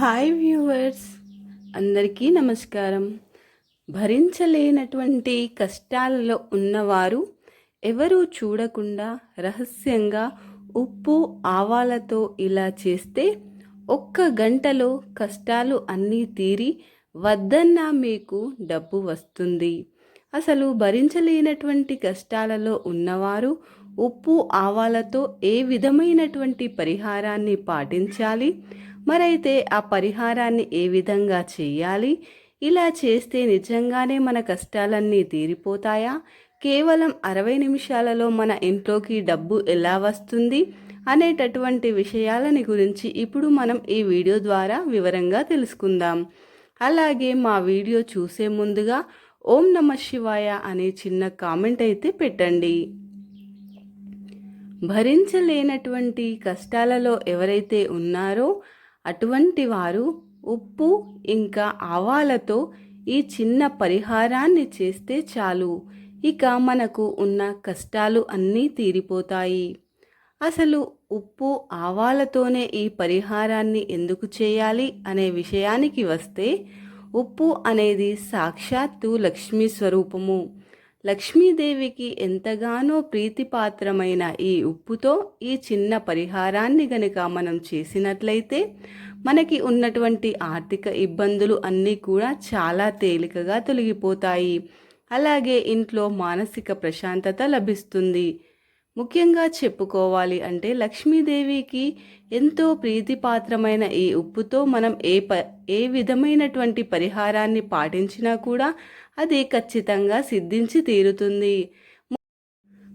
Hi viewers అందరికీ నమస్కారం. భరించలేనటువంటి కష్టాలలో ఉన్నవారు ఎవరూ చూడకుండా రహస్యంగా ఉప్పు ఆవాలతో ఇలా చేస్తే ఒక్క గంటలో కష్టాలు అన్నీ తీరి వద్దన్నా మీకు డబ్బు వస్తుంది. అసలు భరించలేనటువంటి కష్టాలలో ఉన్నవారు ఉప్పు ఆవాలతో ఏ విధమైనటువంటి పరిహారాన్ని పాటించాలి? మరైతే ఆ పరిహారాన్ని ఏ విధంగా చేయాలి? ఇలా చేస్తే నిజంగానే మన కష్టాలన్నీ తీరిపోతాయా? కేవలం అరవై నిమిషాలలో మన ఇంట్లోకి డబ్బు ఎలా వస్తుంది? అనేటటువంటి విషయాలని గురించి ఇప్పుడు మనం ఈ వీడియో ద్వారా వివరంగా తెలుసుకుందాం. అలాగే మా వీడియో చూసే ముందుగా ఓం నమ శివాయ అనే చిన్న కామెంట్ అయితే పెట్టండి. భరించలేనటువంటి కష్టాలలో ఎవరైతే ఉన్నారో అటువంటి వారు ఉప్పు ఇంకా ఆవాలతో ఈ చిన్న పరిహారాన్ని చేస్తే చాలు. ఇక మనకు ఉన్న కష్టాలు అన్నీ తీరిపోతాయి. అసలు ఉప్పు ఆవాలతోనే ఈ పరిహారాన్ని ఎందుకు చేయాలి అనే విషయానికి వస్తే ఉప్పు అనేది సాక్షాత్తు లక్ష్మీ స్వరూపము. లక్ష్మీదేవికి ఎంతగానో ప్రీతిపాత్రమైన ఈ ఉప్పుతో ఈ చిన్న పరిహారాన్ని గనుక మనం చేసినట్లయితే మనకి ఉన్నటువంటి ఆర్థిక ఇబ్బందులు అన్నీ కూడా చాలా తేలికగా తొలగిపోతాయి. అలాగే ఇంట్లో మానసిక ప్రశాంతత లభిస్తుంది. ముఖ్యంగా చెప్పుకోవాలి అంటే లక్ష్మీదేవికి ఎంతో ప్రీతిపాత్రమైన ఈ ఉప్పుతో మనం ఏ ప ఏ విధమైనటువంటి పరిహారాన్ని పాటించినా కూడా అది ఖచ్చితంగా సిద్ధించి తీరుతుంది.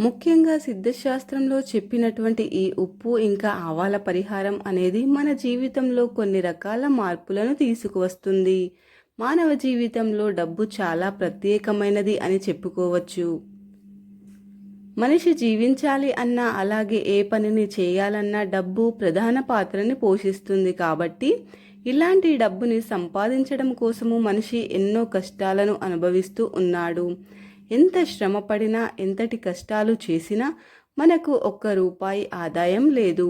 ముఖ్యంగా సిద్ధశాస్త్రంలో చెప్పినటువంటి ఈ ఉప్పు ఇంకా ఆవాల పరిహారం అనేది మన జీవితంలో కొన్ని రకాల మార్పులను తీసుకువస్తుంది. మానవ జీవితంలో డబ్బు చాలా ప్రత్యేకమైనది అని చెప్పుకోవచ్చు. మనిషి జీవించాలి అన్నా అలాగే ఏ పనిని చేయాలన్నా డబ్బు ప్రధాన పాత్రని పోషిస్తుంది కాబట్టి ఇలాంటి డబ్బుని సంపాదించడం కోసము మనిషి ఎన్నో కష్టాలను అనుభవిస్తూ ఉన్నాడు. ఎంత శ్రమపడినా ఎంతటి కష్టాలు చేసినా మనకు ఒక్క రూపాయి ఆదాయం లేదు.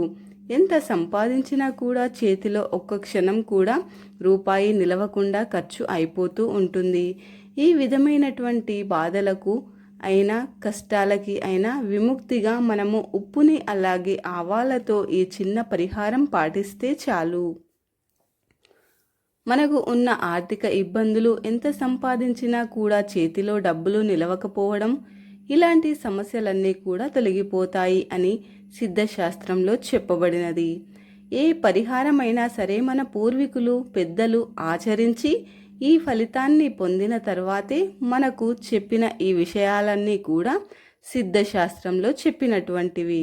ఎంత సంపాదించినా కూడా చేతిలో ఒక్క క్షణం కూడా రూపాయి నిలవకుండా ఖర్చు అయిపోతూ ఉంటుంది. ఈ విధమైనటువంటి బాధలకు అయినా కష్టాలకి అయినా విముక్తిగా మనము ఉప్పుని అలాగే ఆవాలతో ఈ చిన్న పరిహారం పాటిస్తే చాలు. మనకు ఉన్న ఆర్థిక ఇబ్బందులు ఎంత సంపాదించినా కూడా చేతిలో డబ్బులు నిలవకపోవడం ఇలాంటి సమస్యలన్నీ కూడా తొలగిపోతాయి అని సిద్ధశాస్త్రంలో చెప్పబడినది. ఏ పరిహారమైనా సరే మన పూర్వీకులు పెద్దలు ఆచరించి ఈ ఫలితాన్ని పొందిన తర్వాతే మనకు చెప్పిన ఈ విషయాలన్నీ కూడా సిద్ధశాస్త్రంలో చెప్పినటువంటివి.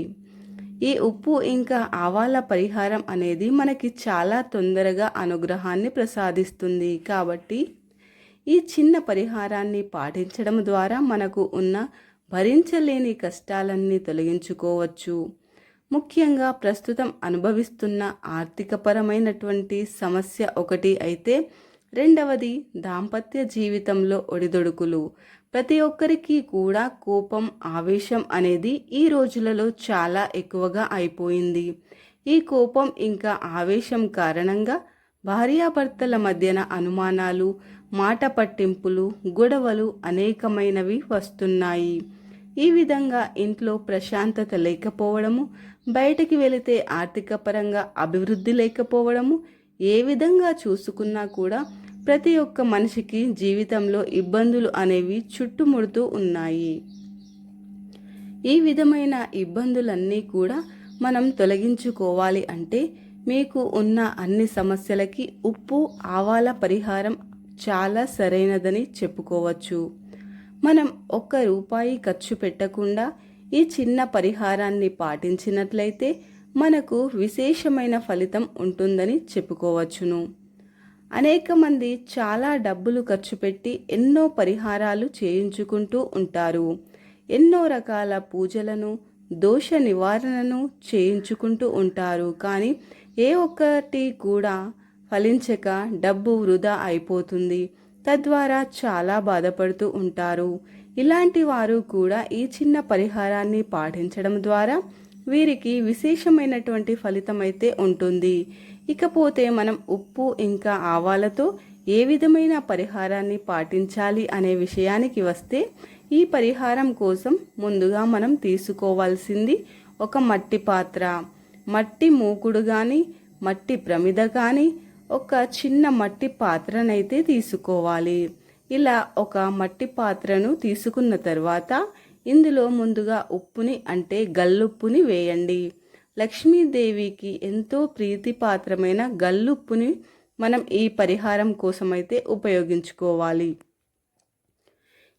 ఈ ఉప్పు ఇంకా ఆవాల పరిహారం అనేది మనకి చాలా తొందరగా అనుగ్రహాన్ని ప్రసాదిస్తుంది. కాబట్టి ఈ చిన్న పరిహారాన్ని పాటించడం ద్వారా మనకు ఉన్న భరించలేని కష్టాలన్నీ తొలగించుకోవచ్చు. ముఖ్యంగా ప్రస్తుతం అనుభవిస్తున్న ఆర్థికపరమైనటువంటి సమస్య ఒకటి అయితే రెండవది దాంపత్య జీవితంలో ఒడిదొడుకులు. ప్రతి ఒక్కరికి కూడా కోపం ఆవేశం అనేది ఈ రోజులలో చాలా ఎక్కువగా అయిపోయింది. ఈ కోపం ఇంకా ఆవేశం కారణంగా భార్యాభర్తల మధ్యన అనుమానాలు మాట పట్టింపులు గొడవలు అనేకమైనవి వస్తున్నాయి. ఈ విధంగా ఇంట్లో ప్రశాంతత లేకపోవడము బయటికి వెళితే ఆర్థిక పరంగా అభివృద్ధి లేకపోవడము ఏ విధంగా చూసుకున్నా కూడా ప్రతి ఒక్క మనిషికి జీవితంలో ఇబ్బందులు అనేవి చుట్టుముడుతూ ఉన్నాయి. ఈ విధమైన ఇబ్బందులన్నీ కూడా మనం తొలగించుకోవాలి అంటే మీకు ఉన్న అన్ని సమస్యలకి ఉప్పు ఆవాల పరిహారం చాలా సరైనదని చెప్పుకోవచ్చు. మనం ఒక్క రూపాయి ఖర్చు పెట్టకుండా ఈ చిన్న పరిహారాన్ని పాటించినట్లయితే మనకు విశేషమైన ఫలితం ఉంటుందని చెప్పుకోవచ్చును. అనేక మంది చాలా డబ్బులు ఖర్చు పెట్టి ఎన్నో పరిహారాలు చేయించుకుంటూ ఉంటారు. ఎన్నో రకాల పూజలను దోష నివారణను చేయించుకుంటూ ఉంటారు. కానీ ఏ ఒక్కటి కూడా ఫలించక డబ్బు వృధా అయిపోతుంది. తద్వారా చాలా బాధపడుతూ ఉంటారు. ఇలాంటి వారు కూడా ఈ చిన్న పరిహారాన్ని పాటించడం ద్వారా వీరికి విశేషమైనటువంటి ఫలితం అయితే ఉంటుంది. ఇకపోతే మనం ఉప్పు ఇంకా ఆవాలతో ఏ విధమైన పరిహారాన్ని పాటించాలి అనే విషయానికి వస్తే ఈ పరిహారం కోసం ముందుగా మనం తీసుకోవాల్సింది ఒక మట్టి పాత్ర. మట్టి మూకుడు కానీ మట్టి ప్రమిద కానీ ఒక చిన్న మట్టి పాత్రనైతే తీసుకోవాలి. ఇలా ఒక మట్టి పాత్రను తీసుకున్న తర్వాత ఇందులో ముందుగా ఉప్పుని అంటే గల్లుప్పుని వేయండి. లక్ష్మీదేవికి ఎంతో ప్రీతిపాత్రమైన గల్లుప్పుని మనం ఈ పరిహారం కోసమైతే ఉపయోగించుకోవాలి.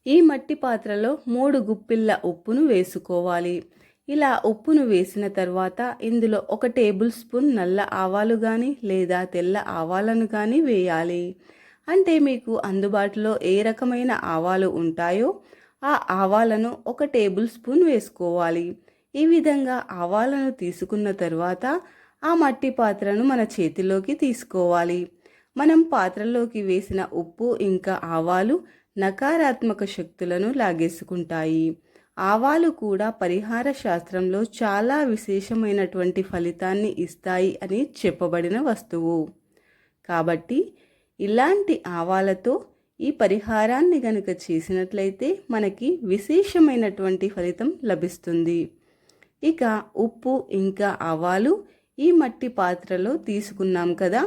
ఈ మట్టి పాత్రలో మూడు గుప్పిళ్ళ ఉప్పును వేసుకోవాలి. ఇలా ఉప్పును వేసిన తర్వాత ఇందులో ఒక టేబుల్ స్పూన్ నల్ల ఆవాలు కానీ లేదా తెల్ల ఆవాలను కానీ వేయాలి. అంటే మీకు అందుబాటులో ఏ రకమైన ఆవాలు ఉంటాయో ఆ ఆవాలను ఒక టేబుల్ స్పూన్ వేసుకోవాలి. ఈ విధంగా ఆవాలను తీసుకున్న తర్వాత ఆ మట్టి పాత్రను మన చేతిలోకి తీసుకోవాలి. మనం పాత్రలోకి వేసిన ఉప్పు ఇంకా ఆవాలు నకారాత్మక శక్తులను లాగేసుకుంటాయి. ఆవాలు కూడా పరిహార శాస్త్రంలో చాలా విశేషమైనటువంటి ఫలితాన్ని ఇస్తాయి అని చెప్పబడిన వస్తువు. కాబట్టి ఇలాంటి ఆవాలతో ఈ పరిహారాన్ని గనుక చేసినట్లయితే మనకి విశేషమైనటువంటి ఫలితం లభిస్తుంది. ఇక ఉప్పు ఇంకా ఆవాలు ఈ మట్టి పాత్రలో తీసుకున్నాం కదా.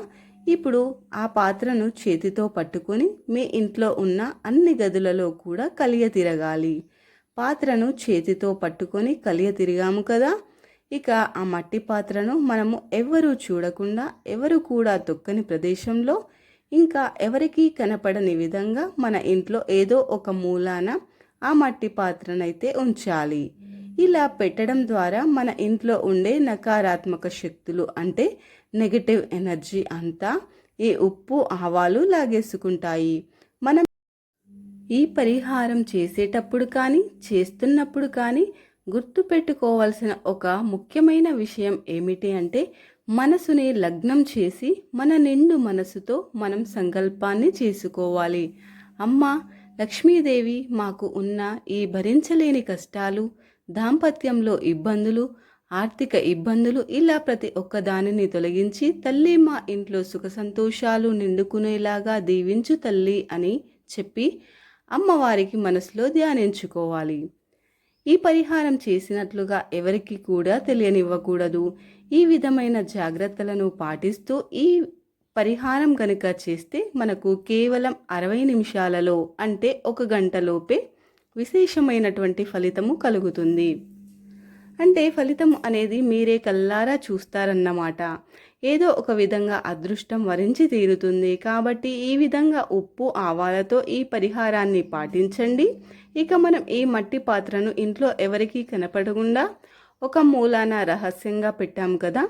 ఇప్పుడు ఆ పాత్రను చేతితో పట్టుకొని మీ ఇంట్లో ఉన్న అన్ని గదులలో కూడా కలియ తిరగాలి. పాత్రను చేతితో పట్టుకొని కలియ తిరిగాము కదా. ఇక ఆ మట్టి పాత్రను మనము ఎవరు చూడకుండా ఎవరు కూడా తొక్కని ప్రదేశంలో ఇంకా ఎవరికీ కనపడని విధంగా మన ఇంట్లో ఏదో ఒక మూలాన ఆ మట్టి పాత్రనైతే ఉంచాలి. ఇలా పెట్టడం ద్వారా మన ఇంట్లో ఉండే నకారాత్మక శక్తులు అంటే నెగటివ్ ఎనర్జీ అంతా ఈ ఉప్పు ఆవాలు లాగేసుకుంటాయి. మనం ఈ పరిహారం చేసేటప్పుడు కానీ చేస్తున్నప్పుడు కానీ గుర్తుపెట్టుకోవాల్సిన ఒక ముఖ్యమైన విషయం ఏమిటి అంటే మనసుని లగ్నం చేసి మన నిండు మనసుతో మనం సంకల్పాన్ని చేసుకోవాలి. అమ్మ లక్ష్మీదేవి మాకు ఉన్న ఈ భరించలేని కష్టాలు దాంపత్యంలో ఇబ్బందులు ఆర్థిక ఇబ్బందులు ఇలా ప్రతి ఒక్క దానిని తొలగించి తల్లి మా ఇంట్లో సుఖ సంతోషాలు నిండుకునేలాగా దీవించు తల్లి అని చెప్పి అమ్మవారికి మనసులో ధ్యానించుకోవాలి. ఈ పరిహారం చేసినట్లుగా ఎవరికి కూడా తెలియనివ్వకూడదు. ఈ విధమైన జాగ్రత్తలను పాటిస్తూ ఈ పరిహారం కనుక చేస్తే మనకు కేవలం అరవై నిమిషాలలో అంటే ఒక గంటలోపే విశేషమైనటువంటి ఫలితము కలుగుతుంది. అంటే ఫలితం అనేది మీరే కల్లారా చూస్తారన్నమాట. ఏదో ఒక విధంగా అదృష్టం వరించి తీరుతుంది. కాబట్టి ఈ విధంగా ఉప్పు ఆవాలతో ఈ పరిహారాన్ని పాటించండి. ఇక మనం ఈ మట్టి పాత్రను ఇంట్లో ఎవరికీ కనపడకుండా ఒక మూలాన రహస్యంగా పెట్టాం కదా.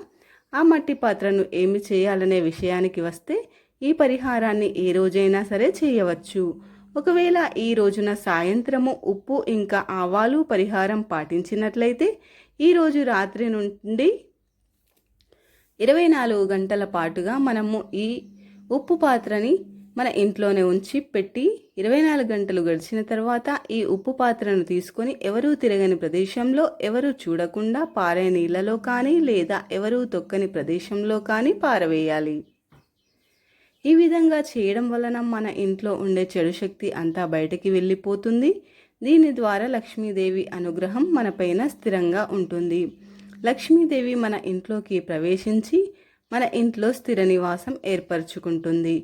ఆ మట్టి పాత్రను ఏమి చేయాలనే విషయానికి వస్తే ఈ పరిహారాన్ని ఏ రోజైనా సరే చేయవచ్చు. ఒకవేళ ఈ రోజున సాయంత్రము ఉప్పు ఇంకా ఆవాలు పరిహారం పాటించినట్లయితే ఈరోజు రాత్రి నుండి ఇరవై నాలుగు గంటల పాటుగా మనము ఈ ఉప్పు పాత్రని మన ఇంట్లోనే ఉంచి పెట్టి ఇరవై నాలుగు గంటలు గడిచిన తర్వాత ఈ ఉప్పు పాత్రను తీసుకొని ఎవరూ తిరగని ప్రదేశంలో ఎవరు చూడకుండా పారే నీళ్ళలో కానీ లేదా ఎవరూ తొక్కని ప్రదేశంలో కానీ పారవేయాలి. ఈ విధంగా చేయడం వలన మన ఇంట్లో ఉండే చెడు శక్తి అంతా బయటకి వెళ్ళిపోతుంది. దీని ద్వారా లక్ష్మీదేవి అనుగ్రహం మనపైన స్థిరంగా ఉంటుంది. లక్ష్మీదేవి మన ఇంట్లోకి ప్రవేశించి మన ఇంట్లో స్థిర నివాసం ఏర్పరచుకుంటుంది.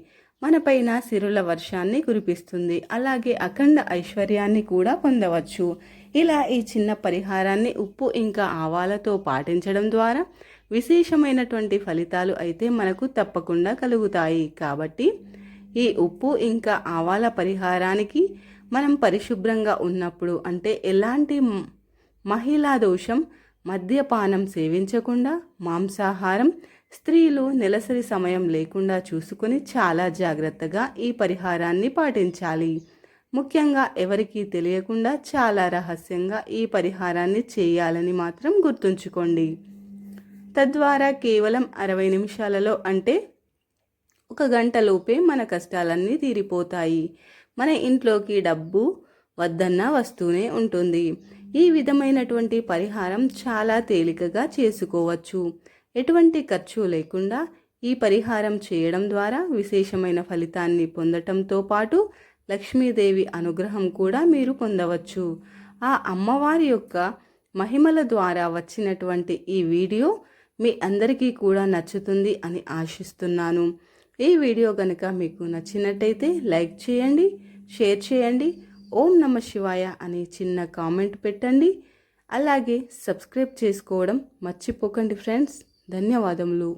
మనపైన సిరుల వర్షాన్ని కురిపిస్తుంది. అలాగే అఖండ ఐశ్వర్యాన్ని కూడా పొందవచ్చు. ఇలా ఈ చిన్న పరిహారాన్ని ఉప్పు ఇంకా ఆవాలతో పాటించడం ద్వారా విశేషమైనటువంటి ఫలితాలు అయితే మనకు తప్పకుండా కలుగుతాయి. కాబట్టి ఈ ఉప్పు ఇంకా ఆవాల పరిహారానికి మనం పరిశుభ్రంగా ఉన్నప్పుడు అంటే ఎలాంటి మహిళా దోషం మద్యపానం సేవించకుండా మాంసాహారం స్త్రీలు నెలసరి సమయం లేకుండా చూసుకొని చాలా జాగ్రత్తగా ఈ పరిహారాన్ని పాటించాలి. ముఖ్యంగా ఎవరికీ తెలియకుండా చాలా రహస్యంగా ఈ పరిహారాన్ని చేయాలని మాత్రం గుర్తుంచుకోండి. తద్వారా కేవలం అరవై నిమిషాలలో అంటే ఒక గంటలోపే మన కష్టాలన్నీ తీరిపోతాయి. మన ఇంట్లోకి డబ్బు వద్దన్నా వస్తూనే ఉంటుంది. ఈ విధమైనటువంటి పరిహారం చాలా తేలికగా చేసుకోవచ్చు. ఎటువంటి ఖర్చు లేకుండా ఈ పరిహారం చేయడం ద్వారా విశేషమైన ఫలితాన్ని పొందటంతో పాటు లక్ష్మీదేవి అనుగ్రహం కూడా మీరు పొందవచ్చు. ఆ అమ్మవారి యొక్క మహిమల ద్వారా వచ్చినటువంటి ఈ వీడియో మీ అందరికీ కూడా నచ్చుతుంది అని ఆశిస్తున్నాను. ఈ వీడియో కనుక మీకు నచ్చినట్టయితే లైక్ చేయండి షేర్ చేయండి ఓం నమ శివాయ అని చిన్న కామెంట్ పెట్టండి. అలాగే సబ్స్క్రైబ్ చేసుకోవడం మర్చిపోకండి ఫ్రెండ్స్. ధన్యవాదములు.